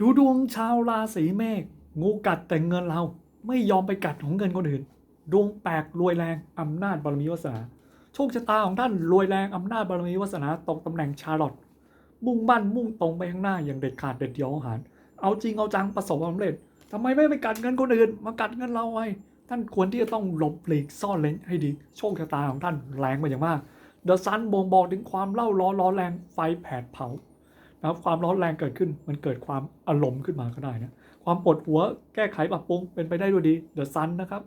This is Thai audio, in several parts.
ดูดวงชาวราศีเมษงูกัดแต่เงินเรา ไม่ยอมไปกัดของเงินคนอื่น ดวงแปลกรวยแรงอำนาจบารมีวาสนาโชคชะตาของท่านรวยแรงอำนาจบารมีวาสนาตกตำแหน่งชาร์ลอตมุ่งมั่นมุ่งตรงไปข้างหน้าอย่างเด็ดขาดเด็ดเดียวหารเอาจริงเอาจังประสบความสำเร็จทำไมไม่ไปกัดเงินคนอื่น มากัดเงินเราไว้ท่านควรที่จะต้องหลบหลีกซ่อนเลนให้ดี โชคชะตาของท่านแรงมาอย่างมากเดอะซันบ่งบอกถึงความเล่าร้อนร้อนแรงไฟแผดเผา นะครับความร้อนแรงเกิดขึ้น มันเกิดความอารมณ์ขึ้นมาก็ได้นะความปวดหัวแก้ไขปรับปรุงเป็นไปได้ด้วยดีเดอะซันนะครับ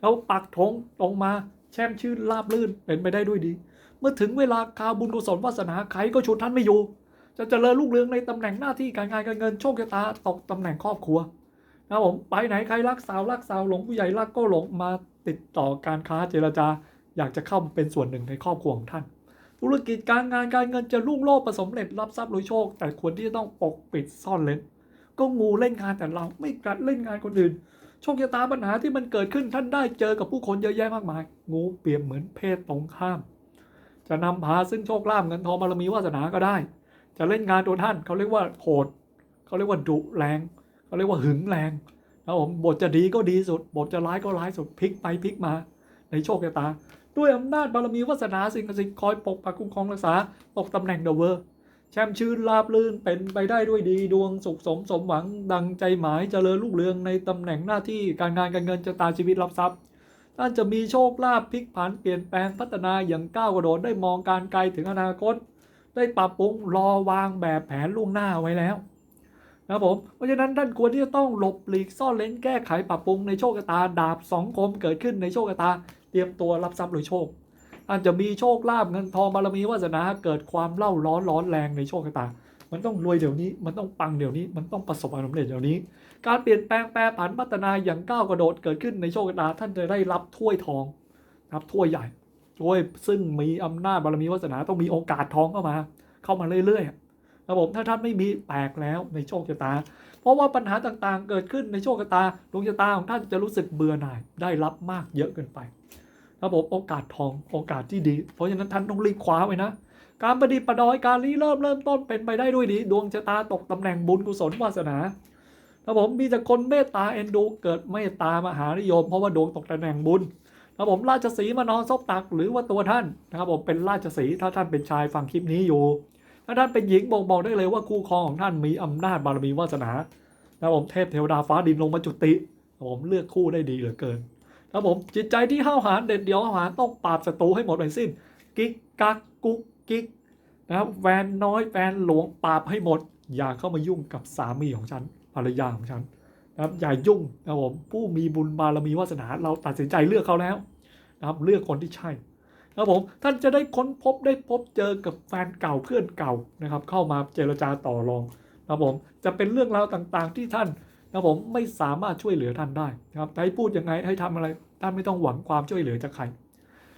แล้วปักธงตรงมาแช่มชื่นราบลื่นเป็นไปได้ด้วยดี เมื่อถึงเวลาคาบุญกุศลวาสนาใครก็ชุดท่านไม่อยู่ จะเจริญรุ่งเรืองในตำแหน่งหน้าที่การงานการเงินโชคชะตาตกตำแหน่งครอบครัวนะผมไปไหนใครรักสาวรักสาวหลงผู้ใหญ่รักก็หลงมาติดต่อการค้าเจรจา อยากจะเข้ามาเป็นส่วนหนึ่งในครอบครัวของท่าน ธุรกิจการงานการเงินจะรุ่งโรจน์ประสบผลสำเร็จรับทรัพย์รวยโชค แต่ควรที่จะต้องปกปิดซ่อนเล้นก็งูเล่นงานแต่เราไม่กัดเล่นงานคนอื่นโชคชะตาปัญหาที่มันเกิดขึ้นท่านได้เจอกับผู้คนเยอะแยะมากมาย งูเปรียบเหมือนเพศตรงข้าม จะนำพาซึ่งโชคลาภเงินทองบารมีวาสนาก็ได้ จะเล่นงานตัวท่านเขาเรียกว่าโหดเขาเรียกว่าดุแรงเขาเรียกว่าหึงแรงนะผมบทจะดีก็ดีสุด บทจะร้ายก็ร้ายสุดพลิกไปพลิกมา ในโชคชะตา ด้วยอำนาจบารมีวาสนาสิ่งศักดิ์สิทธิ์คอยปกปักคุ้มครองรักษาตกตำแหน่งเดอะเวอร์แช่มชื่นราบลื่นเป็นไปได้ด้วยดีดวงสุขสมสมหวังดังใจหมายเจริญรุ่งเรืองในตำแหน่งหน้าที่การงานการเงินชะตาชีวิตรับทรัพย์ท่านจะมีโชคลาภพลิกผันเปลี่ยนแปลงพัฒนาอย่างก้าวกระโดดได้มองการไกลถึงอนาคต ได้ปรับปรุงรอวางแบบแผนล่วงหน้าไว้แล้วนะผมเพราะฉะนั้นท่านควรที่จะต้องหลบหลีกซ่อนเลนแก้ไขปรับปรุงในโชคชะตาดาบสองคมเกิดขึ้นในโชคชะตา เตรียมตัวรับทรัพย์รวยโชคอาจจะมีโชคลาภเงินทองบารมีวาสนาเกิดความเล่าร้อนร้อนแรงในโชคชะตามันต้องรวยเดี๋ยวนี้ มันต้องปังเดี๋ยวนี้ มันต้องประสบความสำเร็จเดี๋ยวนี้ การเปลี่ยนแปลงแปรผันพัฒนาอย่างก้าวกระโดดเกิดขึ้นในโชคชะตาท่านจะได้รับถ้วยทองนะครับถ้วยใหญ่ถ้วยซึ่งมีอำนาจบารมีวาสนาต้องมีโอกาสทองเข้ามา เข้ามาเรื่อยๆครับผมถ้าท่านไม่มีแตกแล้วในโชคชะตา เพราะว่าปัญหาต่างๆ เกิดขึ้นในโชคชะตาดวงชะตาของท่านจะรู้สึกเบื่อหน่ายได้รับมากเยอะเกินไป ครับผมโอกาสทองโอกาสที่ดี เพราะฉะนั้นท่านต้องรีบคว้าไว้นะ การประดิษฐ์ประดอยการรีเริ่มเริ่มต้นเป็นไปได้ด้วยดี ดวงชะตาตกตำแหน่งบุญกุศลวาสนาครับผมมีแต่คนเมตตาเอ็นดูเกิดเมตตามหานิยม เพราะว่าดวงตกตำแหน่งบุญครับผมราชสีมานอนซบตักหรือว่าตัวท่านนะครับผมเป็นราชสีถ้าท่านเป็นชายฟังคลิปนี้อยู่ ถ้าท่านเป็นหญิงบอกบอกได้เลยว่าคู่ครองของท่านมีอำนาจบารมีวาสนานะครับผมเทพเทวดาฟ้าดินลงมาจุติครับผมเลือกคู่ได้ดีเหลือเกิน ครับผมจิตใจที่ห้าวหาญเด็ดเดี่ยวห้าวหาญต้องปราบศัตรูให้หมดไปสิ้น กิ๊กกักกุ๊กกิ๊กนะครับแฟนน้อยแฟนหลวงปราบให้หมด อย่าเข้ามายุ่งกับสามีของฉันภรรยาของฉันนะครับอย่ายุ่งนะครับผมผู้มีบุญบารมีวาสนาเราตัดสินใจเลือกเขาแล้วนะครับเลือกคนที่ใช่นะครับผมท่านจะได้ค้นพบได้พบเจอกับแฟนเก่าเพื่อนเก่านะครับ เข้ามาเจรจาต่อรองนะครับผมจะเป็นเรื่องราวต่างๆที่ท่าน นะผมไม่สามารถช่วยเหลือท่านได้นะครับ ให้พูดยังไงให้ทำอะไรท่านไม่ต้องหวังความช่วยเหลือจากใคร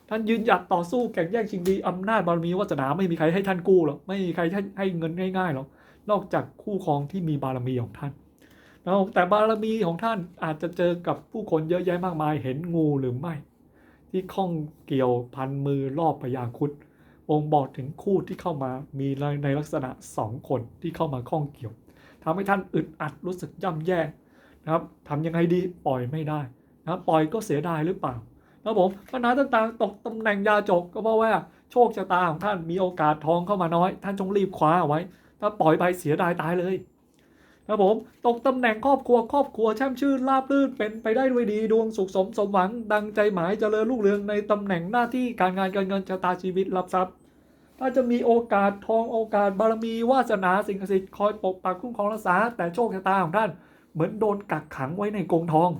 ท่านยืนหยัดต่อสู้แข่งแย่งชิงดีอำนาจบารมีวาสนาไม่มีใครให้ท่านกู้หรอกไม่มีใครให้ให้เงินง่ายๆหรอกนอกจากคู่ครองที่มีบารมีของท่านนะครับแต่บารมีของท่านอาจจะเจอกับผู้คนเยอะแยะมากมายเห็นงูหรือไม่ ที่ข้องเกี่ยวพันมือรอบพญาคุดองบอกถึงคู่ที่เข้ามามีในลักษณะสองคนที่เข้ามาข้องเกี่ยว ทำให้ท่านอึดอัดรู้สึกย่ำแย่นะครับทำยังไงดีปล่อยไม่ได้นะครับปล่อยก็เสียดายหรือเปล่านะครับผมปัญหาต่างๆ ตกตำแหน่งยาจกก็เพราะว่าโชคชะตาของท่านมีโอกาสทองเข้ามาน้อย ท่านจงรีบคว้าเอาไว้ ถ้าปล่อยไปเสียดายตายเลยนะครับผมตกตำแหน่งครอบครัวครอบครัวแช่มชื่นราบรื่นเป็นไปได้ด้วยดีดวงสุขสมสมหวัง ดังใจหมายเจริญรุ่งเรืองในตำแหน่งหน้าที่การงานการเงินชะตาชีวิตรับทรัพย์ ถ้าจะมีโอกาสทองโอกาสบารมีวาสนาสิ่งศักดิ์สิทธิ์คอยปกปักคุ้มครองรักษา แต่โชคชะตาของท่าน เหมือนโดนกักขังไว้ในกรงทอง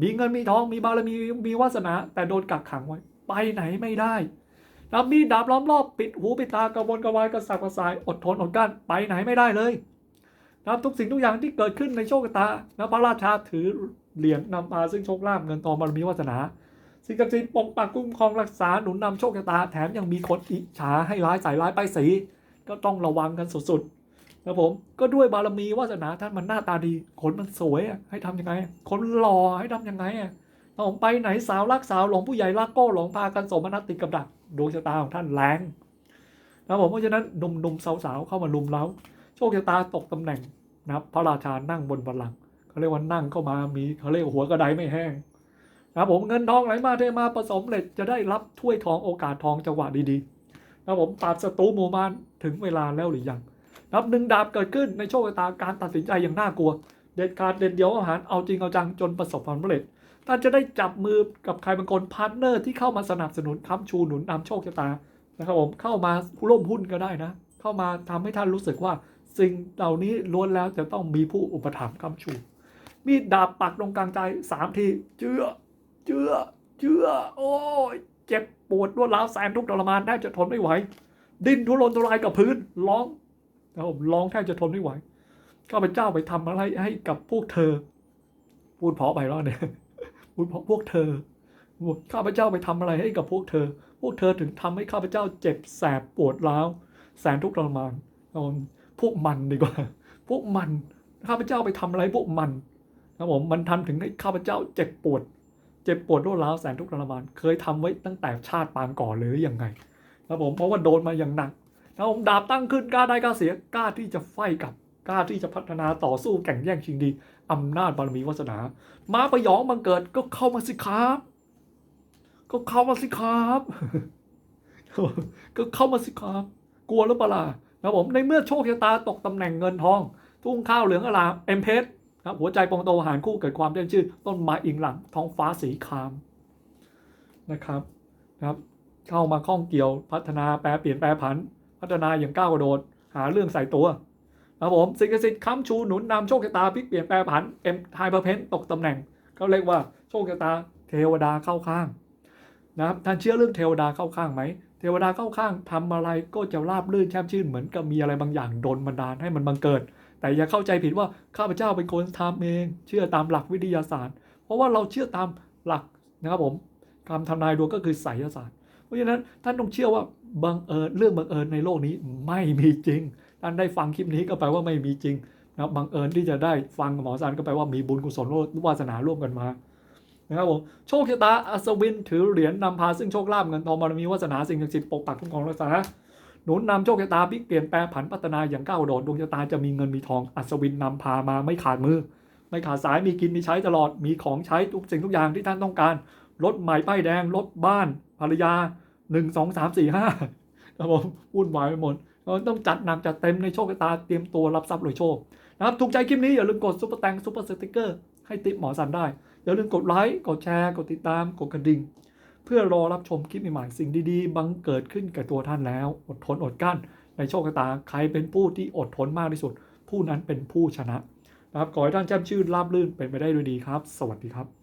มีเงินมีทองมีบารมีมีวาสนา แต่โดนกักขังไว้ ไปไหนไม่ได้นะมีดาบล้อมรอบปิดหูปิดตากระวนกระวายกระสับกระส่ายอดทนอดกลั้นไปไหนไม่ได้เลยนะทุกสิ่งทุกอย่างที่เกิดขึ้นในโชคชะตานะพระราชาถือเหรียญนำมาซึ่งโชคลาภเงินทองบารมีวาสนา สิ่งศักดิ์สิทธิ์ปกปักคุ้มครองรักษาหนุนนำโชคชะตาแถมยังมีคนอิจฉาให้ร้ายใส่ร้ายป้ายสีก็ต้องระวังกันสุดๆนะผมก็ด้วยบารมีวาสนาท่านมันหน้าตาดีคนมันสวยให้ทำยังไง คนหล่อให้ทำยังไงอะถ้าผมไปไหนสาวรักสาวหลงผู้ใหญ่รักก็หลงพากันสมนัตติกับดักดวงชะตาของท่านแรงนะผมเพราะฉะนั้นหนุ่มๆสาวๆเข้ามาลุมเล้าโชคชะตาตกตำแหน่งนะครับพระราชานั่งบนบัลลังก์เขาเรียกว่านั่งเข้ามามีเขาเรียกว่าหัวกระไดไม่แห้ง นะครับผมเงินทองไหลมาเทมาผสมเร็จจะได้รับถ้วยทองโอกาสทองจังหวะดีๆนะครับผมปราบศัตรูหมู่มารถึงเวลาแล้วหรือยังนับหนึ่งดาบเกิดขึ้นในโชคชะตาการตัดสินใจอย่างน่ากลัว เด็ดขาดเด็ดเดียวอาหารเอาจริงเอาจังจนประสบความสำเร็จท่านจะได้จับมือกับใครบางคนพาร์ทเนอร์ที่เข้ามาสนับสนุนค้ำชูหนุนนำโชคชะตานะครับผมเข้ามาร่วมหุ้นก็ได้นะ เข้ามาทำให้ท่านรู้สึกว่าสิ่งเหล่านี้ล้วนแล้วจะต้องมีผู้อุปถัมภ์ค้ำชู มีดดาบปักตรงกลางใจสามทีเจือ เจือเจือโอ้ยเจ็บปวดรวดร้าวแสนทุกข์ทรมานแทบจะทนไม่ไหว ดิ้นทุรนทุรายกับพื้น ร้องนะครับผมร้องแทบจะทนไม่ไหวข้าพเจ้าไปทำอะไรให้กับพวกเธอ พูดเพาะไปแล้วเนี่ยพูดเพาะพวกเธอข้าพเจ้าไปทำอะไรให้กับพวกเธอ พวกเธอถึงทำให้ข้าพเจ้าเจ็บแสบปวดร้าวแสนทุกข์ทรมานเอาพวกมันดีกว่า พวกมันข้าพเจ้าไปทำอะไรพวกมันนะผมมันทำถึงให้ข้าพเจ้าเจ็บปวด เจ็บปวดรวดร้าวแสนทุกข์ทรมานเคยทำไว้ตั้งแต่ชาติปางก่อนหรือยังไงนะผมเพราะว่าโดนมาอย่างหนักนะผมดาบตั้งขึ้นกล้าได้กล้าเสียกล้าที่จะไฟกับกล้าที่จะพัฒนาต่อสู้แข่งแย่งชิงดีอำนาจบารมีวาสนา มาประยองบังเกิดก็เข้ามาสิครับ ก็เข้ามาสิครับ ก็เข้ามาสิครับ กลัวหรือเปล่านะผมในเมื่อโชคชะตาตกตำแหน่งเงินทอง ทุ่งข้าวเหลืองอลามเอ็มเพช ครับหัวใจปองโตหารคู่เกิดความเด่นชื่อ ต้นไม้อิงหลังท้องฟ้าสีครามนะครับนะครับ เข้ามาข้องเกี่ยวพัฒนาแปรเปลี่ยนแปรผัน พัฒนาอย่างก้าวกระโดด หาเรื่องใส่ตัวนะครับผมสิ่งศักดิ์สิทธิ์ค้ำชูหนุนนำโชคชะตาพลิกเปลี่ยนแปรผันเอ็มไฮเปอร์เพนตกตำแหน่งเขาเรียกว่าโชคชะตาเทวดาเข้าข้างนะครับท่านเชื่อเรื่องเทวดาเข้าข้างไหมเทวดาเข้าข้างทำอะไรก็จะราบรื่นแช่มชื่นเหมือนกับมีอะไรบางอย่างโดนบันดาลให้มันบังเกิด แต่อย่าเข้าใจผิดว่าข้าพเจ้าเป็นคนทำเอง เชื่อตามหลักวิทยาศาสตร์ เพราะว่าเราเชื่อตามหลักนะครับผมคำทำนายดวงก็คือไสยศาสตร์ เพราะฉะนั้นท่านต้องเชื่อว่าบังเอิญเรื่องบังเอิญในโลกนี้ไม่มีจริง ท่านได้ฟังคลิปนี้ก็แปลว่าไม่มีจริงนะครับบังเอิญที่จะได้ฟังหมอสารก็แปลว่ามีบุญกุศลวาสนาร่วมกันมานะครับผมโชคชะตาอัศวินถือเหรียญนำพาซึ่งโชคลาภเงินทองบารมีวาสนาสิ่งศักดิ์สิทธิ์ปกปักคุ้มครองรักษา หนุนนำโชคชะตาพลิกเปลี่ยนแปลงผันพัฒนาอย่างก้าวโดดดวงชะตาจะมีเงินมีทองอัศวินนำพามาไม่ขาดมือ ไม่ขาดสายมีกินมีใช้ตลอดมีของใช้ทุกสิ่งทุกอย่างที่ท่านต้องการรถใหม่ป้ายแดงรถบ้านภรรยาหนึ่งสองสามสี่ห้าครับผมวุ่นวายไปหมดเราต้องจัดหนักจัดเต็มในโชคชะตาเตรียมตัวรับทรัพย์รวยโชคนะครับถูกใจคลิปนี้อย่าลืมกดซุปเปอร์แตงซุปเปอร์สติกเกอร์ให้ติปหมอสันได้อย่าลืมกดไลค์กดแชร์กดติดตามกดกระดิ่ง พื่อรอรับชมคลิปใหม่ๆสิ่งดีๆ บังเกิดขึ้นกับตัวท่านแล้ว อดทนอดกลั้น ในโชคชะตาใครเป็นผู้ที่อดทนมากที่สุด ผู้นั้นเป็นผู้ชนะนะครับขอให้ท่านแจ่มชื่นราบรื่นเป็นไปได้ด้วยดีครับ สวัสดีครับ